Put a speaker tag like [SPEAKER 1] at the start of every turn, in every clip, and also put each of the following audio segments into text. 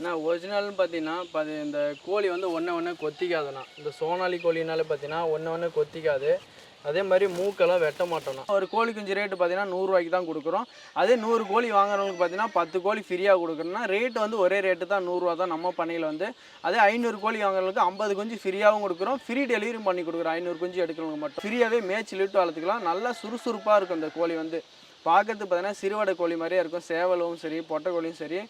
[SPEAKER 1] நான் ஒரிஜினல்னு பார்த்தீங்கன்னா பாதி இந்த கோழி வந்து ஒன்று ஒன்று கொத்திக்காதுண்ணா இந்த சோனாலி கோழினால பார்த்தீங்கன்னா ஒன்று ஒன்று கொத்திக்காது. அதே மாதிரி மூக்கெல்லாம் வெட்ட மாட்டோம்னா ஒரு கோழி குஞ்சு ரேட்டு பார்த்தீங்கன்னா நூறுரூவாய்க்கு தான் கொடுக்குறோம். அதே நூறு கோழி வாங்குறவங்களுக்கு பார்த்தீங்கன்னா பத்து கோழி ஃப்ரீயாக கொடுக்குறோம்னா ரேட் வந்து ஒரே ரேட்டு தான் நூறுரூவா தான் நம்ம பண்ணையில் வந்து. அதே ஐநூறு கோழி வாங்குறவங்களுக்கு ஐம்பது குஞ்சு ஃப்ரீயாகவும் கொடுக்குறோம். ஃப்ரீ டெலிவரியும் பண்ணி கொடுக்குறோம் ஐநூறு குஞ்சு எடுக்கிறவங்க மட்டும். ஃப்ரீயாகவே மேய்ச்சி லிட்டு வளர்த்துக்கலாம். நல்லா சுறுசுறுப்பாக இருக்கும் இந்த கோழி வந்து. பார்க்கறதுக்கு பார்த்தீங்கன்னா சிறுவடை கோழி மாதிரியே இருக்கும். சேவலும் சரி பொட்டை கோழியும் சரி.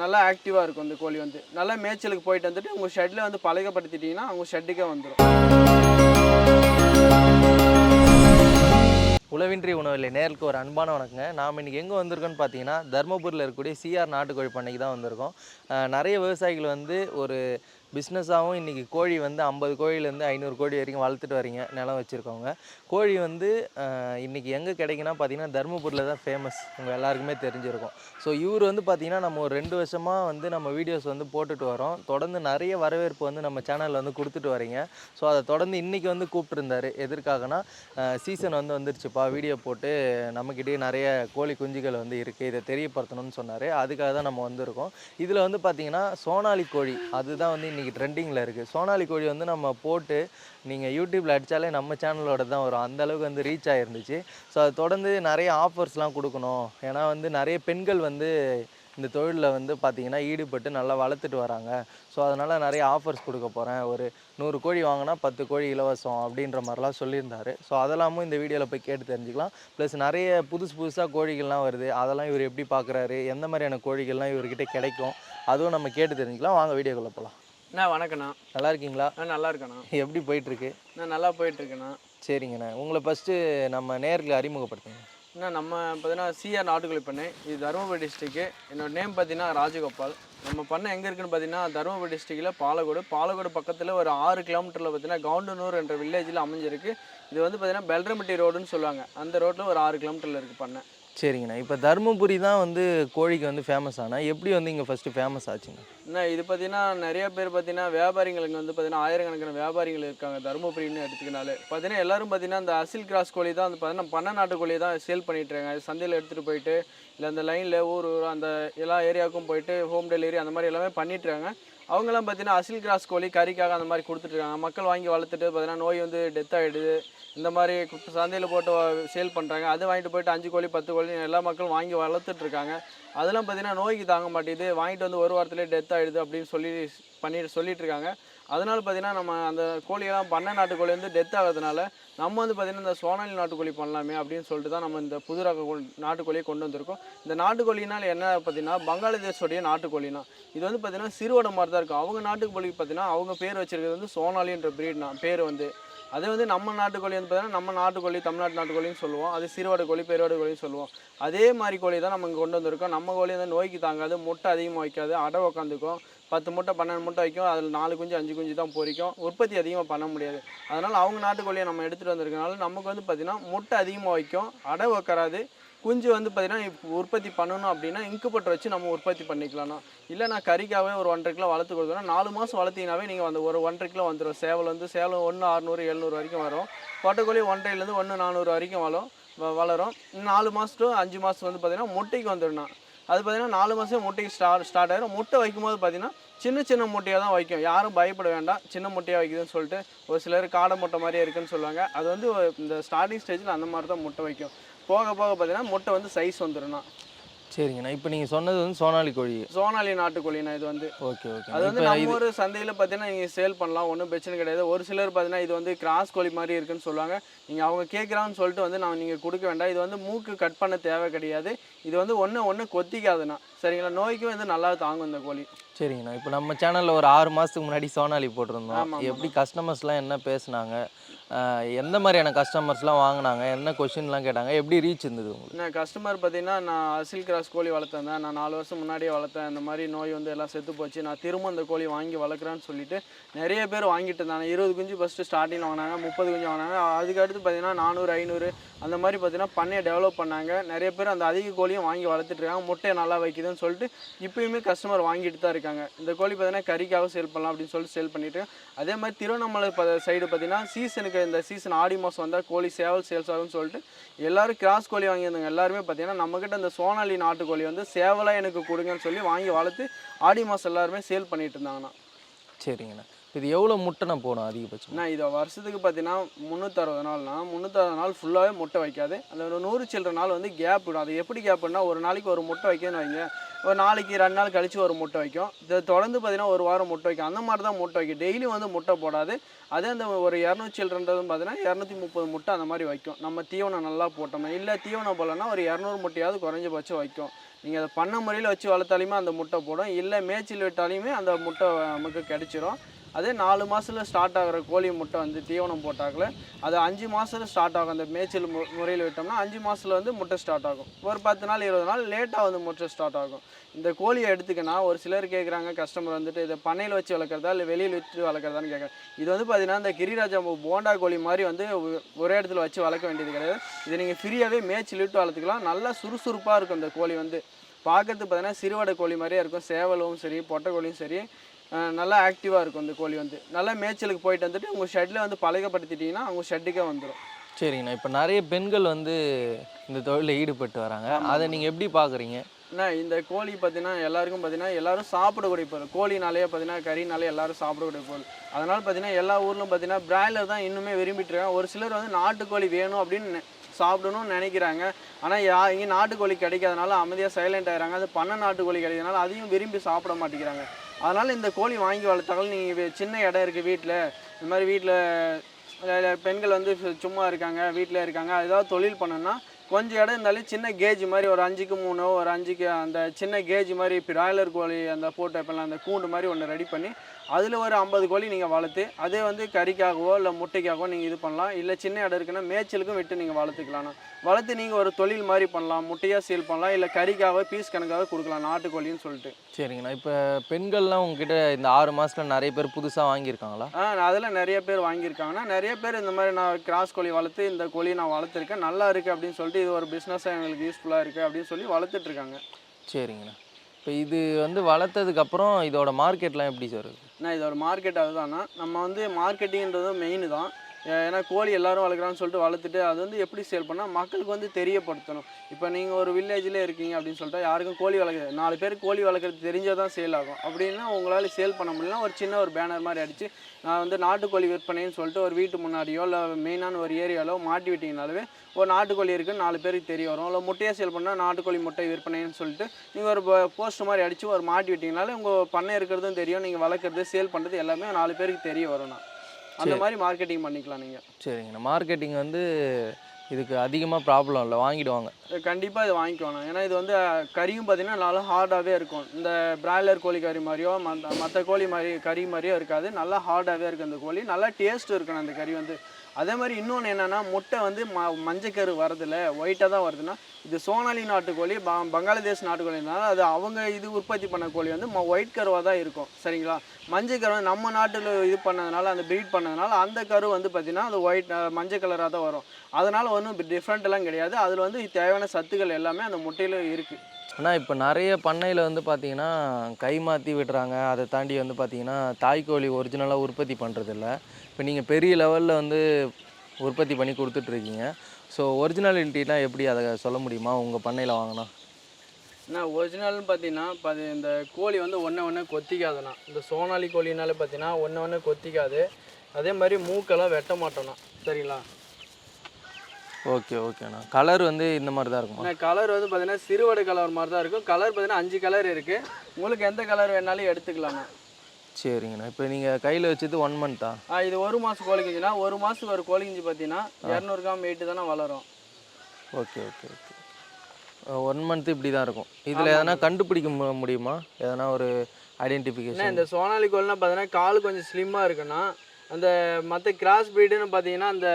[SPEAKER 1] நல்லா ஆக்டிவாக இருக்கும் இந்த கோழி வந்து. நல்லா மேய்ச்சலுக்கு போயிட்டு வந்துட்டு உங்கள் ஷெட்டில் வந்து பழகப்படுத்திட்டீங்கன்னா உங்கள் ஷெட்டுக்கே வந்துடும்
[SPEAKER 2] உழவின்றி உணவில் நேருக்கு ஒரு அன்பான வணக்கங்க. நாம் இன்றைக்கி எங்கே வந்திருக்கோன்னு பார்த்தீங்கன்னா தருமபுரியில் இருக்கக்கூடிய சிஆர் நாட்டுக்கோழி பண்ணைக்கு தான் வந்திருக்கோம். நிறைய விவசாயிகள் வந்து ஒரு பிஸ்னஸாகவும் இன்றைக்கி கோழி வந்து ஐம்பது கோழிலேருந்து ஐநூறு கோழி வரைக்கும் வளர்த்துட்டு வரீங்க நிலம் வச்சுருக்கவங்க. கோழி வந்து இன்றைக்கி எங்கே கிடைக்குன்னா பார்த்தீங்கன்னா தருமபுரியில் தான் ஃபேமஸ் உங்கள் எல்லாருக்குமே தெரிஞ்சிருக்கும். ஸோ இவர் வந்து பார்த்திங்கன்னா நம்ம ஒரு ரெண்டு வருஷமாக வந்து நம்ம வீடியோஸ் வந்து போட்டுட்டு வரோம். தொடர்ந்து நிறைய வரவேற்பு வந்து நம்ம சேனலில் வந்து கொடுத்துட்டு வரீங்க. ஸோ அதை தொடர்ந்து இன்றைக்கி வந்து கூப்பிட்டுருந்தாரு. எதற்காகனா சீசன் வந்து வந்துருச்சுப்பா வீடியோ போட்டு நம்மக்கிட்டே நிறைய கோழி குஞ்சுகள் வந்து இருக்குது இதை தெரியப்படுத்தணும்னு சொன்னார். அதுக்காக தான் நம்ம வந்திருக்கோம். இதில் வந்து பார்த்திங்கன்னா சோனாலி கோழி அதுதான் வந்து இன்றைக்கி இன்றைக்கி ட்ரெண்டிங்கில் இருக்குது சோனாலி கோழி வந்து நம்ம போட்டு நீங்கள் யூடியூப்பில் அடித்தாலே நம்ம சேனலோட தான் வரும். அந்த அளவுக்கு வந்து ரீச் ஆகிருந்துச்சு ஸோ அது தொடர்ந்து நிறைய ஆஃபர்ஸ்லாம் கொடுக்கணும். ஏன்னா வந்து நிறைய பெண்கள் வந்து இந்த தொழிலில் வந்து பார்த்தீங்கன்னா ஈடுபட்டு நல்லா வளர்த்துட்டு வராங்க. ஸோ அதனால் நிறைய ஆஃபர்ஸ் கொடுக்க போகிறேன் ஒரு நூறு கோழி வாங்கினா பத்து கோழி இலவசம் அப்படின்ற மாதிரிலாம் சொல்லியிருந்தார். ஸோ அதெல்லாமும் இந்த வீடியோவில் போய் கேட்டு தெரிஞ்சுக்கலாம். ப்ளஸ் நிறைய புதுசு புதுசாக கோழிகள்லாம் வருது. அதெல்லாம் இவர் எப்படி பார்க்குறாரு எந்த மாதிரியான கோழிகள்லாம் இவர்கிட்ட கிடைக்கும்? அதுவும் நம்ம கேட்டு தெரிஞ்சுக்கலாம். வாங்க வீடியோக்குள்ளே போகலாம்
[SPEAKER 1] அண்ணா வணக்கண்ணா
[SPEAKER 2] நல்லா இருக்கீங்களா?
[SPEAKER 1] நான் நல்லா இருக்கேண்ணா.
[SPEAKER 2] எப்படி போயிட்டுருக்கு?
[SPEAKER 1] நான் நல்லா போயிட்டுருக்கேண்ணா.
[SPEAKER 2] சரிங்கண்ணா. உங்களை ஃபஸ்ட்டு நம்ம நேரில் அறிமுகப்படுத்துங்க.
[SPEAKER 1] அண்ணா நம்ம பார்த்தீங்கன்னா சிஆர் நாட்டுக்கோழி பண்ணை. இது தருமபுரி டிஸ்ட்ரிக்கு என்னோட நேம் பார்த்தீங்கன்னா ராஜகோபால். நம்ம பண்ணை எங்கே இருக்குன்னு பார்த்தீங்கன்னா தருமபுரி டிஸ்ட்ரிக்டில் பாலக்கோடு. பாலக்கோடு பக்கத்தில் ஒரு ஆறு கிலோமீட்டரில் பார்த்தீங்கன்னா கவுண்டனூர் என்ற வில்லேஜில் அமைஞ்சிருக்கு. இது வந்து பார்த்தீங்கன்னா பெல்ரம்பட்டி ரோடுன்னு சொல்லுவாங்க. அந்த ரோட்டில் ஒரு ஆறு கிலோமீட்டரில் இருக்குது பண்ணை.
[SPEAKER 2] சரிங்கண்ணா. இப்போ தருமபுரி தான் வந்து கோழிக்கு வந்து ஃபேமஸ் ஆனால் எப்படி வந்து இங்கே ஃபஸ்ட்டு ஃபேமஸ் ஆச்சுங்க?
[SPEAKER 1] அண்ணா இது பார்த்தீங்கன்னா நிறைய பேர் பார்த்தீங்கன்னா வியாபாரிகளுக்கு வந்து பார்த்தீங்கன்னா ஆயிரக்கணக்கான வியாபாரிகள் இருக்காங்க தருமபுரின்னு எடுத்துக்கினாலே பார்த்தீங்கன்னா எல்லாரும் பார்த்தீங்கன்னா அந்த அசில் கிராஸ் கோழி தான் வந்து பார்த்தீங்கன்னா பண்ண நாட்டு கோழி தான் சேல் பண்ணிட்டு இருக்காங்க சந்தையில் எடுத்துகிட்டு போயிட்டு இல்லை அந்த லைனில் ஊர் ஊர் அந்த எல்லா ஏரியாவுக்கும் போயிட்டு ஹோம் டெலிவரி அந்த மாதிரி எல்லாமே பண்ணிட்டுருக்காங்க. அவங்களாம் பார்த்தீங்கன்னா அசில் கிராஸ் கோழி கறிக்காக அந்த மாதிரி கொடுத்துட்ருக்காங்க. மக்கள் வாங்கி வளர்த்துட்டு பார்த்தீங்கன்னா நோய் வந்து டெத் ஆகிடுது இந்த மாதிரி சந்தையில் போட்டு சேல் பண்ணுறாங்க அது வாங்கிட்டு போயிட்டு அஞ்சு கோழி பத்து கோழி எல்லா மக்களும் வாங்கி வளர்த்துட்ருக்காங்க. அதெல்லாம் பார்த்தீங்கன்னா நோய்க்கு தாங்க மாட்டேங்குது. வாங்கிட்டு வந்து ஒரு வாரத்துலேயே டெத் ஆகிடுது அப்படின்னு சொல்லி பண்ணிட்டு சொல்லிட்டு இருக்காங்க அதனால் பார்த்தீங்கன்னா நம்ம அந்த கோழியெல்லாம் பண்ணை நாட்டுக்கோழி வந்து டெத் ஆகிறதுனால நம்ம வந்து பார்த்தீங்கன்னா இந்த சோனாலி நாட்டுக்கோழி பண்ணலாமே அப்படின்னு சொல்லிட்டு தான் நம்ம இந்த புது ரக கோழி- நாட்டுக்கோழியை கொண்டு வந்திருக்கோம். இந்த நாட்டுக்கோழினால் என்ன பார்த்தீங்கன்னா பங்களாதேஷோடைய நாட்டுக்கோழினா இது வந்து பார்த்தீங்கன்னா சிறுவடை மாதிரி தான் இருக்கும். அவங்க நாட்டுக்கோழி பார்த்தீங்கன்னா அவங்க பேர் வச்சிருக்கிறது வந்து சோனாலின்ற பிரீட்னா பேர் வந்து. அதே வந்து நம்ம நாட்டுக்கோழி வந்து பார்த்தீங்கன்னா நம்ம நாட்டுக்கோழி தமிழ்நாட்டு நாட்டுக்கோழின்னு சொல்லுவோம். அது சிறுவாடு கோழி பெருவாடு கோழின்னு சொல்லுவோம். அதே மாதிரி கோழி தான் நம்ம இங்கே கொண்டு வந்திருக்கோம். நம்ம கோழி வந்து நோய்க்கு தாங்காது முட்டை அதிகமாக வைக்காது அடை உக்காந்துக்கும். பத்து மூட்டை பன்னெண்டு மூட்டை வைக்கும். அதில் நாலு குஞ்சு அஞ்சு குஞ்சு தான் பொரிக்கும் உற்பத்தி அதிகமாக பண்ண முடியாது. அதனால் அவங்க நாட்டுக்கோழியை நம்ம எடுத்துகிட்டு வந்திருக்கனால நமக்கு வந்து பார்த்திங்கன்னா முட்டை அதிகமாக வைக்கும். அடை வைக்கறாது குஞ்சு வந்து பார்த்திங்கன்னா இப்போ உற்பத்தி பண்ணணும் அப்படின்னா இன்குபேட்டர் வச்சு நம்ம உற்பத்தி பண்ணிக்கலாம்னா இல்லை நான் கறிக்காகவே ஒரு ஒன்றரை கிலோ வளர்த்து கொடுக்குறேன் நாலு மாதம் வளர்த்திங்கனாவே நீங்கள் அந்த ஒரு ஒன்றரை கிலோ வந்துடும் சேவல் வந்து சேவல் ஒன்று அறுநூறு எழுநூறு வரைக்கும் வரும். பொட்டைக்கோழி ஒன்றரைலேருந்து ஒன்று நானூறு வரைக்கும் வளரும் வ- வளரும். நாலு மாதம் டு அஞ்சு மாதம் வந்து பார்த்திங்கன்னா முட்டைக்கு வந்துடணும் அது பார்த்தீங்கன்னா நாலு மாதம் முட்டைக்கு ஸ்டார்ட் ஸ்டார்ட் ஆகிடும் முட்டை வைக்கும்போது பார்த்தீங்கன்னா சின்ன சின்ன முட்டையாக தான் வைக்கும். யாரும் பயப்பட வேண்டாம். சின்ன முட்டையாக வைக்குதுன்னு சொல்லிட்டு ஒரு சிலர் காடை முட்டை மாதிரியே இருக்குன்னு சொல்லுவாங்க. அது வந்து இந்த ஸ்டார்டிங் ஸ்டேஜில் அந்த மாதிரி தான் முட்டை வைக்கும். போக போக பார்த்தீங்கன்னா முட்டை வந்து சைஸ் வந்துடும்
[SPEAKER 2] சரிங்கண்ணா. இப்போ நீங்கள் சொன்னது வந்து சோனாலி கோழி.
[SPEAKER 1] சோனாலி நாட்டுக்கோழிண்ணா இது வந்து.
[SPEAKER 2] Okay okay.
[SPEAKER 1] அது வந்து நம்ம ஊர் சந்தையில் பார்த்தீங்கன்னா நீங்கள் சேல் பண்ணலாம் ஒன்றும் பிரச்சனை கிடையாது. ஒரு சிலர் பார்த்தீங்கன்னா இது வந்து கிராஸ் கோழி மாதிரி இருக்குன்னு சொல்லுவாங்க. நீங்கள் அவங்க கேட்குறான்னு சொல்லிட்டு வந்து நான் நீங்கள் கொடுக்க வேண்டாம். இது வந்து மூக்கு கட் பண்ண தேவை கிடையாது. இது வந்து ஒன்று ஒன்று கொத்திக்காதுண்ணா. சரிங்களா? நோய்க்கும் வந்து நல்லா தாங்கும் இந்த கோழி.
[SPEAKER 2] சரிங்கண்ணா. இப்போ நம்ம சேனலில் ஒரு ஆறு மாதத்துக்கு முன்னாடி சோனாலி போட்டிருந்தோம். எப்படி கஸ்டமர்ஸ்லாம் என்ன பேசுனாங்க? எந்த மாதிரியான கஸ்டமர்ஸ்லாம் வாங்கினாங்க? என்ன கொஷின்லாம் கேட்டாங்க? எப்படி ரீச் இருந்தது உங்களுக்கு?
[SPEAKER 1] நான் கஸ்டமர் பார்த்தீங்கன்னா நான் அசில் கிராஸ் கோழி வளர்த்தேன் தான். நான் நாலு வருஷம் முன்னாடியே வளர்த்தேன். இந்த மாதிரி நோய் வந்து எல்லாம் செத்து போச்சு. நான் திரும்ப இந்த கோழி வாங்கி வளர்க்குறேன்னு சொல்லிட்டு நிறைய பேர் வாங்கிட்டு இருந்தாங்க. இருபது குஞ்சு ஃபஸ்ட்டு ஸ்டார்டிங்கில் வாங்கினாங்க முப்பது குஞ்சு வாங்கினாங்க. அதுக்கு அடுத்து பார்த்தீங்கன்னா நானூறு ஐநூறு அந்த மாதிரி பார்த்தீங்கன்னா பண்ணையை டெவலப் பண்ணாங்க. நிறைய பேர் அந்த அதிக கோழியும் வாங்கி வளர்த்துட்டு இருக்காங்க. முட்டையை நல்லா வைக்குதுன்னு சொல்லிட்டு இப்பயுமே கஸ்டமர் வாங்கிட்டு தான் இருக்காங்க. இந்த கோழி பார்த்தீங்கன்னா கறிக்காக சேல் பண்ணலாம் அப்படின்னு சொல்லிட்டு சேல் பண்ணிட்டு அதே மாதிரி திருவண்ணாமலை சைடு பார்த்தீங்கன்னா சீசனுக்கு இந்த சீசன் ஆடி மாதம் வந்தால் கோழி சேவல் சேல்ஸ் ஆகும்னு சொல்லிட்டு எல்லாரும் கிராஸ் கோழி வாங்கியிருந்தாங்க. எல்லாருமே பார்த்தீங்கன்னா நம்மக்கிட்ட இந்த சோனாலி நாட்டு நாட்டுக்கோழி வந்து சேவலாக எனக்கு கொடுங்கன்னு சொல்லி வாங்கி வளர்த்து ஆடி மாதம் எல்லாருமே சேல் பண்ணிட்டு இருந்தாங்கண்ணா.
[SPEAKER 2] சரிங்கண்ணா. இது எவ்வளோ முட்டைண்ணா போடும் அதிகபட்சம்?
[SPEAKER 1] அண்ணா இது வருஷத்துக்கு பார்த்தீங்கன்னா முந்நூற்றறுபது நாள்னா முந்நூற்றறுபது நாள் ஃபுல்லாகவே முட்டை வைக்காது. அந்த ஒரு நூறு சில்லற நாள் வந்து கேப் விடும். அது எப்படி கேப்னா ஒரு நாளைக்கு ஒரு முட்டை வைக்கணும்னு வைங்க. ஒரு நாளைக்கு ரெண்டு நாள் கழித்து ஒரு முட்டை வைக்கும். இது தொடர்ந்து பார்த்தீங்கன்னா ஒரு வாரம் முட்டை வைக்கும். அந்த மாதிரி தான் முட்டை வைக்கும். டெய்லி வந்து முட்டை போடாது. அதே அந்த ஒரு இரநூத்தி சில்லறன்றதும் பார்த்தீங்கன்னா இரநூத்தி முப்பது முட்டை அந்த மாதிரி வைக்கும். நம்ம தீவனம் நல்லா போட்டோம்னா இல்லை தீவனம் போடலன்னா ஒரு இரநூறு முட்டையாவது குறைஞ்சபட்சம் வைக்கும். நீங்கள் அதை பண்ண முறையில் வச்சு வளர்த்தாலுமே அந்த முட்டை போடும். இல்லை மேய்ச்சல் விட்டாலையுமே அந்த முட்டை நமக்கு கிடச்சிரும். அதே நாலு மாதத்தில் ஸ்டார்ட் ஆகிற கோழி முட்டை வந்து தீவனம் போட்டாக்கல அது அஞ்சு மாதத்தில் ஸ்டார்ட் ஆகும். அந்த மேய்ச்சல் மு முறையில் விட்டோம்னா அஞ்சு மாதத்துல வந்து முட்டை ஸ்டார்ட் ஆகும். ஒரு பத்து நாள் இருபது நாள் லேட்டாக வந்து முட்டை ஸ்டார்ட் ஆகும். இந்த கோழியை எடுத்துக்கினா ஒரு சிலர் கேட்குறாங்க கஸ்டமர் வந்துட்டு இதை பண்ணையில் வச்சு வளர்க்குறதா இல்லை வெளியில் விட்டு வளர்க்குறதான்னு கேட்குறாங்க இது வந்து பார்த்திங்கன்னா இந்த கிரிராஜா போண்டா கோழி மாதிரி வந்து ஒரே இடத்துல வச்சு வளர்க்க வேண்டியது கிடையாது. இதை நீங்கள் ஃப்ரீயாகவே மேய்ச்சல் விட்டு வளர்த்துக்கலாம். நல்லா சுறுசுறுப்பாக இருக்கும் இந்த கோழி வந்து. பார்க்கறதுக்கு பார்த்தீங்கன்னா சிறுவடை கோழி மாதிரியே இருக்கும். சேவலும் சரி பொட்டை கோழியும் சரி. நல்லா ஆக்டிவாக இருக்கும் இந்த கோழி வந்து. நல்லா மேய்ச்சலுக்கு போயிட்டு வந்துட்டு உங்கள் ஷெட்டில் வந்து பழக்கப்படுத்திட்டீங்கன்னா அவங்க ஷெட்டுக்கே வந்துடும்
[SPEAKER 2] சரிங்கண்ணா. இப்போ நிறைய பெண்கள் வந்து இந்த தொழிலில் ஈடுபட்டு வராங்க. அதை நீங்கள் எப்படி பார்க்குறீங்க
[SPEAKER 1] அண்ணா இந்த கோழி பார்த்தீங்கன்னா எல்லாருக்கும் பார்த்தீங்கன்னா எல்லாரும் சாப்பிடக்கூடிய பொருள் கோழினாலே பார்த்தீங்கன்னா கறினாலே எல்லாரும் சாப்பிடக்கூடிய பொருள் அதனால் பார்த்தீங்கன்னா எல்லா ஊர்லும் பார்த்தீங்கன்னா பிராய்லர் தான் இன்னுமே விரும்பிட்டு இருக்காங்க. ஒரு சிலர் வந்து நாட்டுக்கோழி வேணும் அப்படின்னு சாப்பிடணும்னு நினைக்கிறாங்க. ஆனால் யா இங்கே நாட்டுக்கோழி கிடைக்காதனால அமைதியாக சைலண்ட் ஆயிடுறாங்க. அது பண்ண நாட்டுக்கோழி கிடைக்கிறதுனால அதையும் விரும்பி சாப்பிட மாட்டேங்கிறாங்க. அதனால் இந்த கோழி வாங்கி வளர்த்தாலும் நீங்கள் சின்ன இடம் இருக்குது வீட்டில் இந்த மாதிரி வீட்டில் பெண்கள் வந்து சும்மா இருக்காங்க வீட்டில் இருக்காங்க. ஏதாவது தொழில் பண்ணணும்னா கொஞ்சம் இடம் இருந்தாலே சின்ன கேஜ் மாதிரி ஒரு அஞ்சுக்கு மூணோ ஒரு அஞ்சுக்கு அந்த சின்ன கேஜ் மாதிரி பிராய்லர் கோழி அந்த போட்டு வைப்பலாம் அந்த கூண்டு மாதிரி ஒன்று ரெடி பண்ணி அதில் ஒரு ஐம்பது கோழி நீங்கள் வளர்த்து அதே வந்து கறிக்காகவோ இல்லை முட்டைக்காகவோ நீங்கள் இது பண்ணலாம். இல்லை சின்ன இடம் இருக்குன்னா மேய்ச்சலுக்கும் விட்டு நீங்கள் வளர்த்துக்கலாம்ண்ணா வளர்த்து நீங்கள் ஒரு தொழில் மாதிரி பண்ணலாம் முட்டையாக சேல் பண்ணலாம் இல்லை கறிக்காக பீஸ் கணக்காக கொடுக்கலாம் நாட்டுக்கோழின்னு சொல்லிட்டு.
[SPEAKER 2] சரிங்கண்ணா. இப்போ பெண்கள்லாம் உங்ககிட்ட இந்த ஆறு மாதத்தில் நிறைய பேர் புதுசாக வாங்கியிருக்காங்களா?
[SPEAKER 1] ஆ அதில் நிறைய பேர் வாங்கியிருக்காங்கன்னா நிறைய பேர் இந்த மாதிரி நான் கிராஸ் கோழி வளர்த்து இந்த கோழியை நான் வளர்த்துருக்கேன். நல்லா இருக்குது அப்படின்னு சொல்லிட்டு இது ஒரு பிஸ்னஸாக எங்களுக்கு யூஸ்ஃபுல்லாக இருக்குது அப்படின்னு சொல்லி வளர்த்துட்டு இருக்காங்க.
[SPEAKER 2] சரிங்கண்ணா. இப்போ இது வந்து வளர்த்ததுக்கப்புறம் இதோட மார்க்கெட்லாம் எப்படி சார் இருக்கு?
[SPEAKER 1] நான் இதோட மார்க்கெட் அதுதான்னா நம்ம வந்து மார்க்கெட்டிங்கிறது மெயின் தான். ஏன்னா கோழி எல்லாரும் வளர்க்குறான்னு சொல்லிட்டு வளர்த்துட்டு அது வந்து எப்படி சேல் பண்ணால் மக்களுக்கு வந்து தெரியப்படுத்தணும். இப்போ நீங்கள் ஒரு வில்லேஜில் இருக்கீங்க அப்படின்னு சொல்லிட்டு யாருக்கும் கோழி வளர்க்குறது நாலு பேர் கோழி வளர்க்குறது தெரிஞ்சால் தான் சேல் ஆகும். அப்படின்னா உங்களால் சேல் பண்ண முடியலனா ஒரு சின்ன ஒரு பேனர் மாதிரி அடித்து நான் வந்து நாட்டுக்கோழி விற்பனைன்னு சொல்லிட்டு ஒரு வீட்டு முன்னாடியோ இல்லை மெயினான ஒரு ஏரியாவிலோ மாட்டி விட்டிங்கனாலே ஒரு நாட்டுக்கோழி இருக்குன்னு நாலு பேருக்கு தெரிய வரும். இல்லை முட்டையாக சேல் பண்ணால் நாட்டுக்கோழி முட்டை விற்பனைன்னு சொல்லிட்டு நீங்கள் ஒரு போஸ்ட் மாதிரி அடித்து ஒரு மாட்டி விட்டிங்கனாலே உங்கள் பண்ணை இருக்கிறதும் தெரியும் நீங்கள் வளர்க்குறது சேல் பண்ணுறது எல்லாமே நாலு பேருக்கு தெரிய வரும்ண்ணா அந்த மாதிரி மார்க்கெட்டிங் பண்ணிக்கலாம் நீங்கள்
[SPEAKER 2] சரிங்கண்ணா. மார்க்கெட்டிங் வந்து இதுக்கு அதிகமாக ப்ராப்ளம் இல்லை. வாங்கிடுவாங்க.
[SPEAKER 1] கண்டிப்பாக இது வாங்கிக்கணும் ஏன்னா இது வந்து கறியும் பார்த்தீங்கன்னா நல்லா ஹார்டாகவே இருக்கும். இந்த பிராய்லர் கோழி கறி மாதிரியோ மற்ற மற்ற கோழி மாதிரி கறி மாதிரியோ இருக்காது. நல்லா ஹார்டாகவே இருக்குது அந்த கோழி. நல்லா டேஸ்ட் இருக்கணும் அந்த கறி வந்து. அதே மாதிரி இன்னொன்று என்னென்னா முட்டை வந்து ம மஞ்சக்கரு வரதில்ல ஒயிட்டாக தான் வருதுன்னா இது சோனாலி நாட்டுக்கோழி ப பங்களாதேஷ் நாட்டுக்கோழினால அது அவங்க இது உற்பத்தி பண்ண கோழி வந்து ம ஒயிட் கருவாக தான் இருக்கும். சரிங்களா? மஞ்சள் கரு வந்து நம்ம நாட்டில் இது பண்ணதுனால அந்த ப்ரீட் பண்ணதுனால அந்த கரு வந்து பார்த்திங்கன்னா அது ஒயிட் மஞ்சள் கலராக தான் வரும். அதனால் ஒன்றும் டிஃப்ரெண்ட்டெல்லாம் கிடையாது. அதில் வந்து தேவையான சத்துக்கள் எல்லாமே அந்த முட்டையில் இருக்குது
[SPEAKER 2] ஆனால் இப்போ நிறைய பண்ணையில் வந்து பார்த்திங்கன்னா கை மாற்றி விடுறாங்க. அதை தாண்டி வந்து பார்த்திங்கன்னா தாய்க்கோழி ஒரிஜினலாக உற்பத்தி பண்ணுறதில்ல இப்போ நீங்கள் பெரிய லெவலில் வந்து உற்பத்தி பண்ணி கொடுத்துட்ருக்கீங்க. ஸோ ஒரிஜினாலிட்டினா எப்படி அதை சொல்ல முடியுமா? உங்கள் பண்ணையில் வாங்கினா.
[SPEAKER 1] ஏன்னா ஒரிஜினல்னு பார்த்தீங்கன்னா அது இந்த கோழி வந்து ஒன்று ஒன்று கொத்திக்காதுண்ணா. இந்த சோனாலி கோழினால பார்த்தீங்கன்னா ஒன்று ஒன்று கொத்திக்காது. அதே மாதிரி மூக்கெல்லாம் வெட்ட மாட்டோண்ணா சரிங்களா?
[SPEAKER 2] ஓகே ஓகேண்ணா கலர் வந்து இந்த மாதிரி தான் இருக்குமா
[SPEAKER 1] கலர் வந்து பார்த்தீங்கன்னா சிறுவடை கலர் மாதிரி தான் இருக்கும். கலர் பார்த்தீங்கன்னா அஞ்சு கலர் இருக்குது உங்களுக்கு எந்த கலர் வேணாலும் எடுத்துக்கலாண்ணா
[SPEAKER 2] சரிங்கண்ணா. இப்போ நீங்கள் கையில் வச்சது ஒன் மந்த்தா
[SPEAKER 1] ஆ, இது ஒரு மாதம் கோழி குஞ்சுனா ஒரு மாதத்துக்கு ஒரு கோழி குஞ்சு பார்த்தீங்கன்னா இரநூறு கிராம் வெயிட்டு தானே வளரும்.
[SPEAKER 2] Okay okay okay. One month இப்படி தான் இருக்கும். இதில் எதனா கண்டுபிடிக்க முடியுமா? எதனா ஒரு ஐடென்டிஃபிகேஷன்
[SPEAKER 1] இந்த சோனாலி கோழினா பார்த்தீங்கன்னா கால் கொஞ்சம் ஸ்லிம்மாக இருக்குன்னா அந்த மற்ற கிராஸ் ப்ரீடுன்னு பார்த்தீங்கன்னா அந்த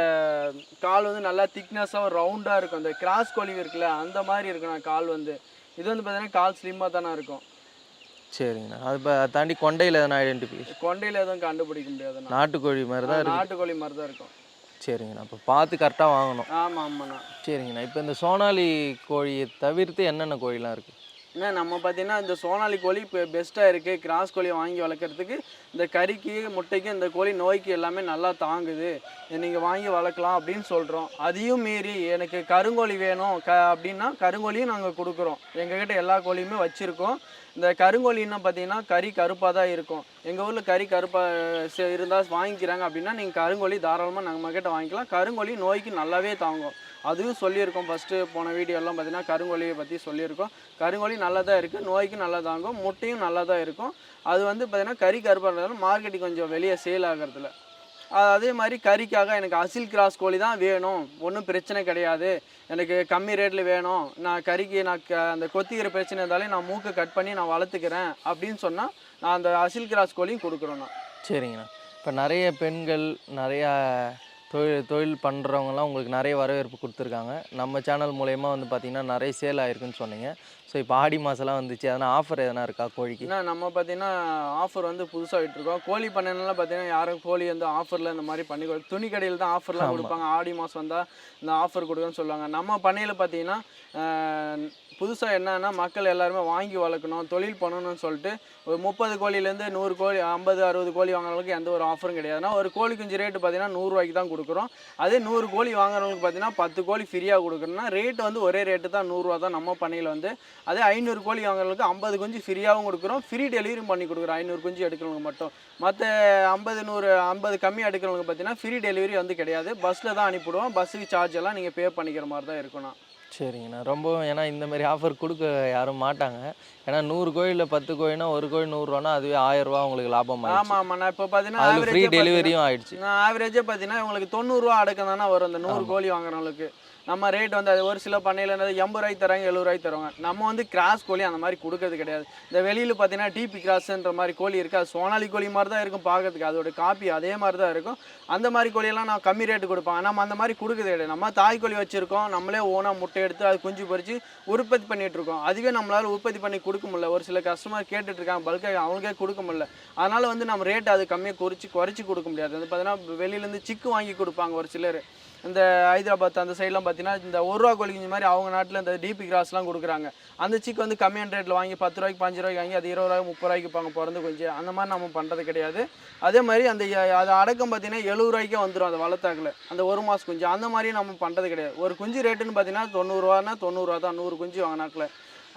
[SPEAKER 1] கால் வந்து நல்லா திக்னஸாக ரவுண்டாக இருக்கும். அந்த கிராஸ் கோழி இருக்குல்ல அந்த மாதிரி இருக்குண்ணா கால் வந்து. இது வந்து பார்த்தீங்கன்னா கால் ஸ்லிம்மாக தானே இருக்கும்.
[SPEAKER 2] சரிங்கண்ணா. அது இப்போ தாண்டி கொண்டையில் எதனா ஐடென்டிஃபிகேஷன்
[SPEAKER 1] கொண்டையில் எதுவும் கண்டுபிடிக்க முடியாதுண்ணா.
[SPEAKER 2] நாட்டுக்கோழி மாதிரி தான் இருக்கு.
[SPEAKER 1] நாட்டுக்கோழி மாதிரி தான் இருக்கும்.
[SPEAKER 2] சரிங்கண்ணா. இப்போ பார்த்து கரெக்டாக வாங்கணும்.
[SPEAKER 1] ஆமாம் ஆமாண்ணா.
[SPEAKER 2] சரிங்கண்ணா. இப்போ இந்த சோனாலி கோழியை தவிர்த்து என்னென்ன கோழிலாம் இருக்குது
[SPEAKER 1] ஏன்னா நம்ம பார்த்தீங்கன்னா இந்த சோனாலி கோழி இப்போ பெஸ்ட்டாக இருக்குது கிராஸ் கோழி வாங்கி வளர்க்குறதுக்கு இந்த கறிக்கு முட்டைக்கு இந்த கோழி நோய்க்கு எல்லாமே நல்லா தாங்குது. நீங்கள் வாங்கி வளர்க்கலாம் அப்படின்னு சொல்கிறோம் அதையும் மீறி எனக்கு கருங்கோழி வேணும். க அப்படின்னா கருங்கோழியும் நாங்கள் கொடுக்குறோம். எங்ககிட்ட எல்லா கோழியுமே வச்சுருக்கோம். இந்த கருங்கோழின்னா பார்த்தீங்கன்னா கறி கருப்பாக தான் இருக்கும். எங்கள் ஊரில் கறி கருப்பாக இருந்தால் வாங்கிக்கிறாங்க அப்படின்னா நீங்கள் கருங்கோழி தாராளமாக நம்ம கிட்ட வாங்கிக்கலாம். கருங்கோழி நோய்க்கு நல்லாவே தாங்கும். அதுவும் சொல்லியிருக்கோம். ஃபஸ்ட்டு போன வீடியோலாம் பார்த்தீங்கன்னா கருங்கோழியை பற்றி சொல்லியிருக்கோம். கருங்கோழி நல்லா தான் இருக்குது நோய்க்கு நல்லா தாங்கும் முட்டையும் நல்லா தான் இருக்கும். அது வந்து பார்த்தீங்கன்னா கறி கருப்பாக இருந்தாலும் மார்க்கெட்டுக்கு கொஞ்சம் வெளியே சேல் ஆகிறதுல. அதே மாதிரி கறிக்காக எனக்கு அசில் கிராஸ் கோழி தான் வேணும். ஒன்றும் பிரச்சனை கிடையாது. எனக்கு கம்மி ரேட்டில் வேணும். நான் கறிக்கு நான் க அந்த கொத்திக்கிற பிரச்சனை இருந்தாலே நான் மூக்கை கட் பண்ணி நான் வளர்த்துக்கிறேன் அப்படின்னு சொன்னால் நான் அந்த அசில் கிராஸ் கோழியும் கொடுக்குறோண்ணா
[SPEAKER 2] சரிங்கண்ணா. இப்போ நிறைய பெண்கள் நிறையா தொழில் தொழில் பண்ணுறவங்கலாம் உங்களுக்கு நிறைய வரவேற்பு கொடுத்துருக்காங்க. நம்ம சேனல் மூலயமா வந்து பார்த்திங்கன்னா நிறைய சேல் ஆயிருக்குன்னு சொன்னீங்க. ஸோ இப்போ ஆடி மாதம்லாம் வந்துச்சு. அதனால் ஆஃபர் எதனா இருக்கா கோழிக்கு?
[SPEAKER 1] ஏன்னா நம்ம பார்த்தீங்கன்னா ஆஃபர் வந்து புதுசாக விட்டுருக்கோம் கோழி பண்ணைலாம் பார்த்தீங்கன்னா யாரும் கோழி வந்து ஆஃபரில் இந்த மாதிரி பண்ணி கொடு துணி கடையில் தான் ஆஃபர்லாம் கொடுப்பாங்க. ஆடி மாதம் வந்தால் இந்த ஆஃபர் கொடுக்குன்னு சொல்லுவாங்க. நம்ம பண்ணையில் பார்த்தீங்கன்னா புதுசாக என்னன்னா மக்கள் எல்லாருமே வாங்கி வளர்க்கணும் தொழில் பண்ணணும்னு சொல்லிட்டு ஒரு முப்பது கோழிலேருந்து நூறு கோழி ஐம்பது அறுபது கோழி வாங்குறவங்களுக்கு எந்த ஒரு ஆஃபரும் கிடையாதுன்னா ஒரு கோழி குஞ்சு ரேட்டு பார்த்தீங்கன்னா நூறுரூவாய்க்கு தான் கொடுக்குறோம். அதே நூறு கோழி வாங்குறவங்களுக்கு பார்த்தீங்கன்னா பத்து கோழி ஃப்ரீயாக கொடுக்குறோம்னா ரேட்டு வந்து ஒரே ரேட்டு தான் நூறுரூவா தான் நம்ம பண்ணையில் வந்து. அதே ஐநூறு கோழி வாங்குறவங்களுக்கு ஐம்பது குஞ்சு ஃப்ரீயாகவும் கொடுக்குறோம். ஃப்ரீ டெலிவரியும் பண்ணி கொடுக்குறோம் ஐநூறு குஞ்சு எடுக்கிறவங்க மட்டும். மற்ற ஐம்பது நூறு ஐம்பது கம்மி எடுக்கிறவங்க பார்த்தீங்கன்னா ஃப்ரீ டெலிவரி வந்து கிடையாது. பஸ்ஸில் தான் அனுப்பிவிடுவோம். பஸ்ஸுக்கு சார்ஜ் எல்லாம் நீங்கள் பே பண்ணிக்கிற மாதிரி தான் இருக்கணும்.
[SPEAKER 2] சரிங்கண்ணா. ரொம்ப ஏன்னா இந்த மாதிரி ஆஃபர் கொடுக்க யாரும் மாட்டாங்க. ஏன்னா நூறு கோழியில் பத்து கோழினா ஒரு கோழி நூறுரூவானா அதுவே ஆயிரரூவா உங்களுக்கு லாபம்
[SPEAKER 1] ஆமாம் நான் இப்போ பார்த்தீங்கன்னா
[SPEAKER 2] ஃப்ரீ டெலிவரியும் ஆயிடுச்சு.
[SPEAKER 1] நான் ஆவரேஜே பார்த்தீங்கன்னா உங்களுக்கு தொண்ணூறுரூவா அடக்கம் தானே வரும் அந்த நூறு கோழி வாங்குறவங்களுக்கு. நம்ம ரேட் வந்து அது ஒரு சில பண்ணையில் எண்பது ரூபாய்க்கு தராங்க எழுபது ரூபாய்க்கு தருவாங்க. நம்ம வந்து கிராஸ் கோழி அந்த மாதிரி கொடுக்கறது கிடையாது. இந்த வெளியில் பார்த்தீங்கன்னா டிபி கிராஸ்ன்ற மாதிரி கோழி இருக்குது அது சோனாலி கோழி மாதிரி தான் இருக்கும் பார்க்கறதுக்கு. அதோட காப்பி அதே மாதிரி தான் இருக்கும். அந்த மாதிரி கோழியெல்லாம் நான் கம்மி ரேட்டு கொடுப்பேன். நம்ம அந்த மாதிரி கொடுக்கறது கிடையாது. நம்ம தாய் கோழி வச்சுருக்கோம். நம்மளே ஓனாக முட்டை எடுத்து அது குஞ்சு பறித்து உற்பத்தி பண்ணிகிட்டு இருக்கோம். அதுவே நம்மளால் உற்பத்தி பண்ணி கொடுக்க முடியல. ஒரு சில கஸ்டமர் கேட்டுட்ருக்காங்க பல்காக அவங்களுக்கே கொடுக்க முடியல. அதனால் வந்து நம்ம ரேட் அது கம்மியாக குறைச்சி குறைச்சி கொடுக்க முடியாது. வந்து பார்த்தீங்கன்னா வெளியிலேருந்து சிக்கு வாங்கி கொடுப்பாங்க ஒரு சிலர். இந்த ஹைதராபாத் அந்த சைட்லாம் பார்த்தீங்கன்னா இந்த ஒரு ரூபா கோழி குஞ்சு மாதிரி அவங்க நாட்டில் இந்த டிபி கிராஸ்லாம் கொடுக்குறாங்க. அந்த சிக்கு வந்து கம்மியான ரேட்டில் வாங்கி பத்து ரூபாய்க்கு பாஞ்சு ரூபாய்க்கு வாங்கி அது இருபது ரூபாய் முப்பது ரூபாய்க்கு பாங்க பிறந்து குஞ்சு. அந்த மாதிரி நம்ம பண்ணுறது கிடையாது. அதே மாதிரி அந்த அது அடக்கம் பார்த்தீங்கன்னா எழுபது ரூபாய்க்கே வந்துடும் அந்த வளர்த்தாக்கில் அந்த ஒரு மாதம் குஞ்சு. அந்த மாதிரி நம்ம பண்ணுறது கிடையாது. ஒரு குஞ்சு ரேட்டுன்னு பார்த்தீங்கன்னா தொண்ணூறுரூவானா தொண்ணூறுரூவா தான். நூறு குஞ்சு வாங்கினாக்கில்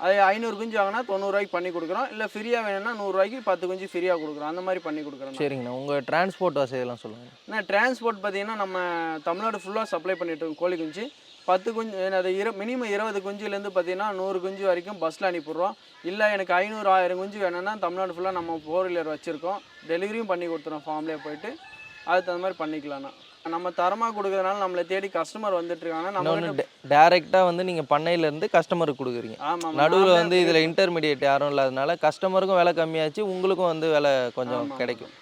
[SPEAKER 1] அது ஐநூறு குஞ்சு வாங்கினா தொண்ணூறுரூவாய்க்கு பண்ணி கொடுக்குறோம். இல்லை ஃப்ரீயாக வேணும்னா நூறுரூவாய்க்கு பத்து குஞ்சு ஃப்ரீயாக கொடுக்குறோம். அந்த மாதிரி பண்ணி கொடுக்குறோம்.
[SPEAKER 2] சரிங்கண்ணா. உங்கள் டிரான்ஸ்போர்ட் வசதியெல்லாம் சொல்லுங்கள்
[SPEAKER 1] நான் டிரான்ஸ்போர்ட் பார்த்தீங்கன்னா நம்ம தமிழ்நாடு ஃபுல்லாக சப்ளை பண்ணிட்டு இருக்கோம் கோழி குஞ்சு. பத்து குஞ்சு அது இரு மினிமம் இருபது குஞ்சுலேருந்து பார்த்தீங்கன்னா நூறு குஞ்சு வரைக்கும் பஸ்ஸில் அனுப்பிடுறோம். இல்லை எனக்கு ஐநூறு ஆயிரம் குஞ்சு வேணும்னா தமிழ்நாடு ஃபுல்லாக நம்ம ஃபோர் வீலர் வச்சுருக்கோம். டெலிவரியும் பண்ணி கொடுத்துருவோம் ஃபார்ம்லேயே போயிட்டு. அதுக்கு தகுந்த மாதிரி பண்ணிக்கலாம்ண்ணா. நம்ம தரமாக கொடுக்கறதுனால நம்மளை தேடி கஸ்டமர் வந்துட்டு இருக்காங்க நம்ம
[SPEAKER 2] டேரெக்டாக வந்து நீங்கள் பண்ணையிலேருந்து கஸ்டமருக்கு கொடுக்குறீங்க. நடுவில் வந்து இதில் இன்டர்மீடியேட் யாரும் இல்லாதனால கஸ்டமருக்கும் விலை கம்மியாச்சு உங்களுக்கும் வந்து விலை கொஞ்சம். கிடைக்கும்.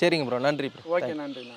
[SPEAKER 2] சரிங்க ப்ரோ நன்றி ப்ரோ
[SPEAKER 1] ஓகே நன்றிண்ணா.